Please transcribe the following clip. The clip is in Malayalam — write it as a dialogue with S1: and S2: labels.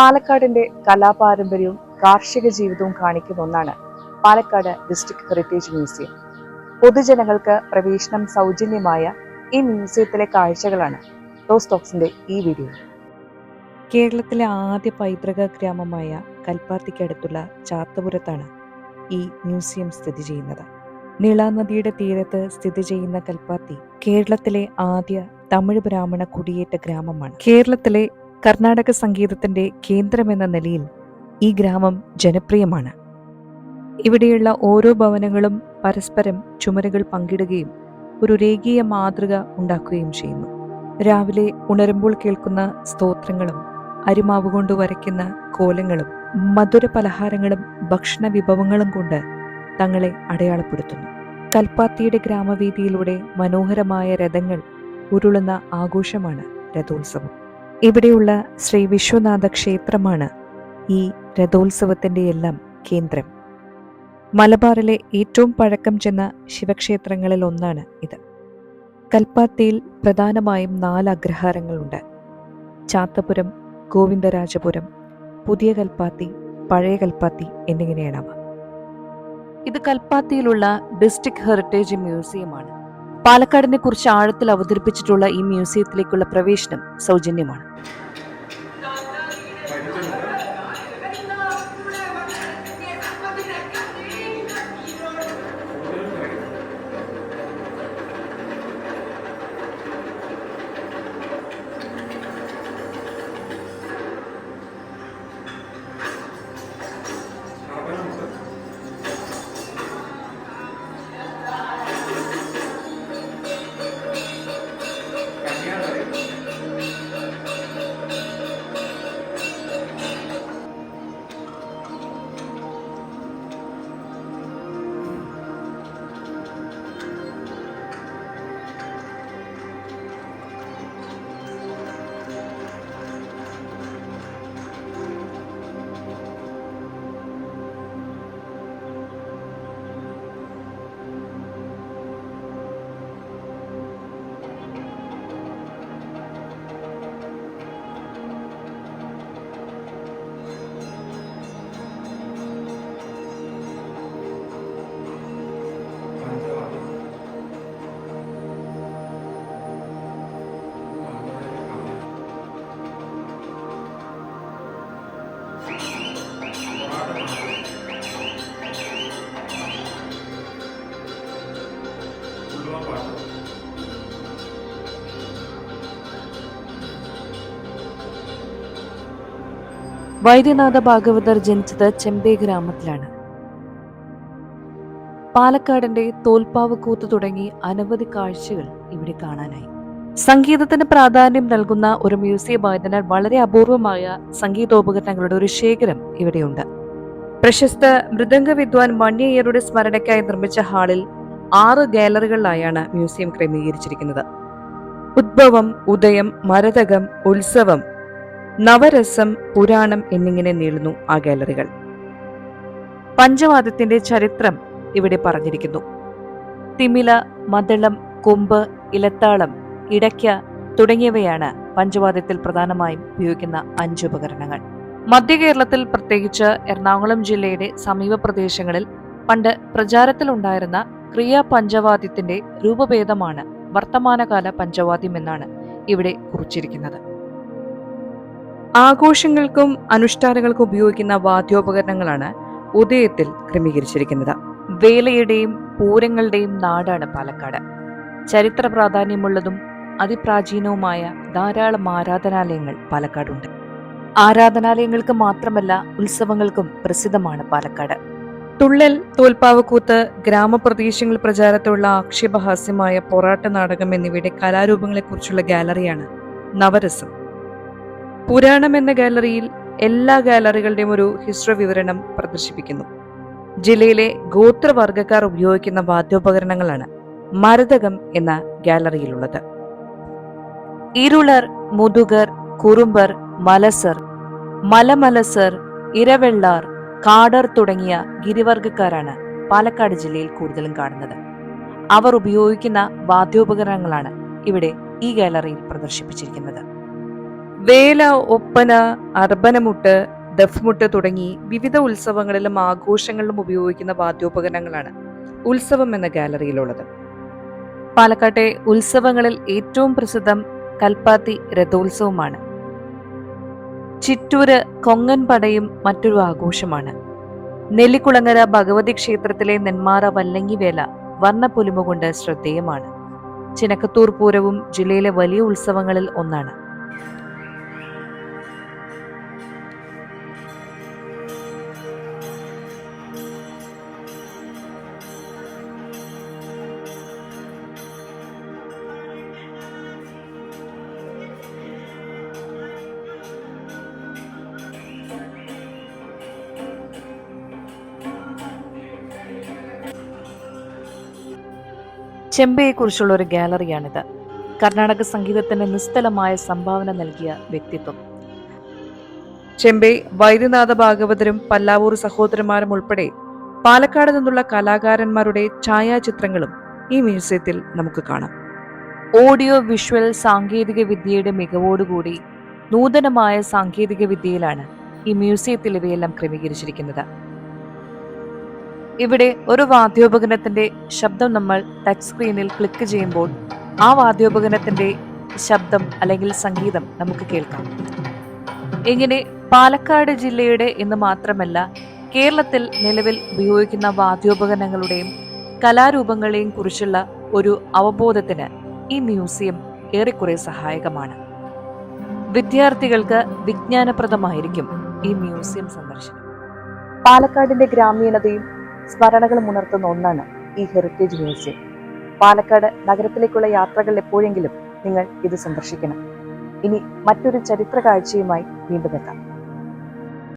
S1: പാലക്കാടിന്റെ കലാപാരമ്പര്യവും കാർഷിക ജീവിതവും കാണിക്കുന്ന ഒന്നാണ് പാലക്കാട് ഡിസ്ട്രിക്ട് ഹെറിറ്റേജ് മ്യൂസിയം പൊതുജനങ്ങൾക്ക് പ്രവേശനം സൗജന്യമായ ഈ മ്യൂസിയത്തിലെ കാഴ്ചകളാണ് ടോസ്റ്റോക്സിന്റെ ഈ വീഡിയോ കേരളത്തിലെ ആദ്യ പൈതൃക ഗ്രാമമായ കൽപ്പാത്തിക്കടുത്തുള്ള ചാത്തപുരത്താണ് ഈ മ്യൂസിയം സ്ഥിതി ചെയ്യുന്നത്. നീളാനദിയുടെ തീരത്ത് സ്ഥിതി ചെയ്യുന്ന കൽപ്പാത്തി കേരളത്തിലെ ആദ്യ തമിഴ് ബ്രാഹ്മണ കുടിയേറ്റ ഗ്രാമമാണ്. കേരളത്തിലെ കർണാടക സംഗീതത്തിന്റെ കേന്ദ്രമെന്ന നിലയിൽ ഈ ഗ്രാമം ജനപ്രിയമാണ്. ഇവിടെയുള്ള ഓരോ ഭവനങ്ങളും പരസ്പരം ചുമരുകൾ പങ്കിടുകയും ഒരു രേഖീയ മാതൃക ഉണ്ടാക്കുകയും ചെയ്യുന്നു. രാവിലെ ഉണരുമ്പോൾ കേൾക്കുന്ന സ്തോത്രങ്ങളും അരിമാവ് കൊണ്ട് വരയ്ക്കുന്ന കോലങ്ങളും മധുര പലഹാരങ്ങളും ഭക്ഷണ വിഭവങ്ങളും കൊണ്ട് തങ്ങളെ അടയാളപ്പെടുത്തുന്നു. കൽപ്പാത്തിയുടെ ഗ്രാമവീതിയിലൂടെ മനോഹരമായ രഥങ്ങൾ ഉരുളുന്ന ആഘോഷമാണ് രഥോത്സവം. ഇവിടെയുള്ള ശ്രീ വിശ്വനാഥ ക്ഷേത്രമാണ് ഈ രഥോത്സവത്തിന്റെ എല്ലാം കേന്ദ്രം. മലബാറിലെ ഏറ്റവും പഴക്കം ചെന്ന ശിവക്ഷേത്രങ്ങളിൽ ഒന്നാണ് ഇത്. കൽപ്പാത്തിയിൽ പ്രധാനമായും നാല് അഗ്രഹാരങ്ങളുണ്ട്. ചാത്തപുരം ഗോവിന്ദരാജപുരം പുതിയ കൽപ്പാത്തി പഴയ കൽപ്പാത്തി എന്നിങ്ങനെയാണ് ഇത് കൽപ്പാത്തിയിലുള്ള ഡിസ്ട്രിക്ട് ഹെറിറ്റേജ് മ്യൂസിയമാണ്. പാലക്കാടിനെ കുറിച്ച് ആഴത്തിൽ അവതരിപ്പിച്ചിട്ടുള്ള ഈ മ്യൂസിയത്തിലേക്കുള്ള പ്രവേശനം സൗജന്യമാണ്. വൈദ്യനാഥ ഭാഗവതർ ജനിച്ചത് ചെമ്പേ ഗ്രാമത്തിലാണ്. പാലക്കാടിന്റെ തോൽപ്പാവ് കൂത്ത് തുടങ്ങി അനവധി കാഴ്ചകൾ ഇവിടെ കാണാനായി. സംഗീതത്തിന് പ്രാധാന്യം നൽകുന്ന ഒരു മ്യൂസിയം ആയതിനാൽ വളരെ അപൂർവമായ സംഗീതോപകരണങ്ങളുടെ ഒരു ശേഖരം ഇവിടെയുണ്ട്. പ്രശസ്ത മൃദംഗ വിദ്വാൻ മണ്യയ്യരുടെ സ്മരണയ്ക്കായി നിർമ്മിച്ച ഹാളിൽ ആറ് ഗാലറികളിലായാണ് മ്യൂസിയം ക്രമീകരിച്ചിരിക്കുന്നത്. ഉദ്ഭവം ഉദയം മരതകം ഉത്സവം നവരസം പുരാണം എന്നിങ്ങനെ നീളുന്നു ആ ഗാലറികൾ. പഞ്ചവാദത്തിന്റെ ചരിത്രം ഇവിടെ പറഞ്ഞിരിക്കുന്നു. തിമില മദളം കൊമ്പ് ഇലത്താളം ഇടയ്ക്ക തുടങ്ങിയവയാണ് പഞ്ചവാദ്യത്തിൽ പ്രധാനമായും ഉപയോഗിക്കുന്ന അഞ്ച് ഉപകരണങ്ങൾ. മധ്യ കേരളത്തിൽ പ്രത്യേകിച്ച് എറണാകുളം ജില്ലയുടെ സമീപ പ്രദേശങ്ങളിൽ പണ്ട് പ്രചാരത്തിലുണ്ടായിരുന്ന ക്രിയാ പഞ്ചവാദ്യത്തിന്റെ രൂപഭേദമാണ് വർത്തമാനകാല പഞ്ചവാദ്യം എന്നാണ് ഇവിടെ കുറിച്ചിരിക്കുന്നത്. ആഘോഷങ്ങൾക്കും അനുഷ്ഠാനങ്ങൾക്കും ഉപയോഗിക്കുന്ന വാദ്യോപകരണങ്ങളാണ് ഉദയത്തിൽ ക്രമീകരിച്ചിരിക്കുന്നത്. വേലയുടെയും പൂരങ്ങളുടെയും നാടാണ് പാലക്കാട്. ചരിത്ര പ്രാധാന്യമുള്ളതും അതിപ്രാചീനവുമായ ധാരാളം ആരാധനാലയങ്ങൾ പാലക്കാടുണ്ട്. ആരാധനാലയങ്ങൾക്ക് മാത്രമല്ല ഉത്സവങ്ങൾക്കും പ്രസിദ്ധമാണ് പാലക്കാട്. തുള്ളൽ തോൽപ്പാവക്കൂത്ത് ഗ്രാമപ്രദേശങ്ങളിൽ പ്രചാരത്തിലുള്ള ആക്ഷേപഹാസ്യമായ പൊറാട്ട നാടകം എന്നിവയുടെ കലാരൂപങ്ങളെക്കുറിച്ചുള്ള ഗാലറിയാണ് നവരസം. പുരാണം എന്ന ഗാലറിയിൽ എല്ലാ ഗാലറികളുടെയും ഒരു ഹിസ്റ്ററി വിവരണം പ്രദർശിപ്പിക്കുന്നു. ജില്ലയിലെ ഗോത്രവർഗക്കാർ ഉപയോഗിക്കുന്ന വാദ്യോപകരണങ്ങളാണ് മരതകം എന്ന ഗാലറിയിലുള്ളത്. ഇരുളർ മുതുകർ കുറുമ്പർ മലസർ മലമലസർ ഇരവെള്ളാർ കാടർ തുടങ്ങിയ ഗിരിവർഗക്കാരാണ് പാലക്കാട് ജില്ലയിൽ കൂടുതലും കാണുന്നത്. അവർ ഉപയോഗിക്കുന്ന വാദ്യോപകരണങ്ങളാണ് ഇവിടെ ഈ ഗാലറിയിൽ പ്രദർശിപ്പിച്ചിരിക്കുന്നത്. വേല ഒപ്പന അർബനമുട്ട് ദഫ്മുട്ട് തുടങ്ങി വിവിധ ഉത്സവങ്ങളിലും ആഘോഷങ്ങളിലും ഉപയോഗിക്കുന്ന വാദ്യോപകരണങ്ങളാണ് ഉത്സവം എന്ന ഗാലറിയിലുള്ളത്. പാലക്കാട്ടെ ഉത്സവങ്ങളിൽ ഏറ്റവും പ്രസിദ്ധം കൽപ്പാത്തി രഥോത്സവമാണ് ചിറ്റൂര് കൊങ്ങൻപടയും മറ്റൊരു ആഘോഷമാണ്. നെല്ലിക്കുളങ്ങര ഭഗവതി ക്ഷേത്രത്തിലെ നെന്മാറ വല്ലങ്ങിവേല വർണപ്പൊലിമ കൊണ്ട് ശ്രദ്ധേയമാണ്. ചിനക്കത്തൂർ പൂരവും ജില്ലയിലെ വലിയ ഉത്സവങ്ങളിൽ ഒന്നാണ്. ചെമ്പയെക്കുറിച്ചുള്ള ഒരു ഗാലറിയാണിത്. കർണാടക സംഗീതത്തിന് നിസ്തലമായ സംഭാവന നൽകിയ വ്യക്തിത്വം. ചെമ്പൈ വൈദ്യനാഥ ഭാഗവതരും പല്ലാവൂർ സഹോദരന്മാരും ഉൾപ്പെടെ പാലക്കാട് നിന്നുള്ള കലാകാരന്മാരുടെ ഛായാചിത്രങ്ങളും ഈ മ്യൂസിയത്തിൽ നമുക്ക് കാണാം. ഓഡിയോ വിഷ്വൽ സാങ്കേതിക വിദ്യയുടെ മികവോടുകൂടി നൂതനമായ സാങ്കേതിക വിദ്യയിലാണ് ഈ മ്യൂസിയത്തിൽ ഇവയെല്ലാം ക്രമീകരിച്ചിരിക്കുന്നത്. ഇവിടെ ഒരു വാദ്യോപകരണത്തിന്റെ ശബ്ദം നമ്മൾ ടച്ച് സ്ക്രീനിൽ ക്ലിക്ക് ചെയ്യുമ്പോൾ ആ വാദ്യോപകരണത്തിന്റെ ശബ്ദം അല്ലെങ്കിൽ സംഗീതം നമുക്ക് കേൾക്കാം. ഇങ്ങനെ പാലക്കാട് ജില്ലയുടെ എന്ന് മാത്രമല്ല കേരളത്തിൽ നിലവിൽ ഉപയോഗിക്കുന്ന വാദ്യോപകരണങ്ങളുടെയും കലാരൂപങ്ങളെയും കുറിച്ചുള്ള ഒരു അവബോധത്തിന് ഈ മ്യൂസിയം ഏറെക്കുറെ സഹായകമാണ്. വിദ്യാർത്ഥികൾക്ക് വിജ്ഞാനപ്രദമായിരിക്കും ഈ മ്യൂസിയം സന്ദർശനം. പാലക്കാടിന്റെ ഗ്രാമീണതയും സ്മരണകളും ഉണർത്തുന്ന ഒന്നാണ് ഈ ഹെറിറ്റേജ് മ്യൂസിയം പാലക്കാട് നഗരത്തിലേക്കുള്ള യാത്രകൾ എപ്പോഴെങ്കിലും നിങ്ങൾ ഇത് സന്ദർശിക്കണം. ഇനി മറ്റൊരു ചരിത്ര കാഴ്ചയുമായി വീണ്ടും എത്താം.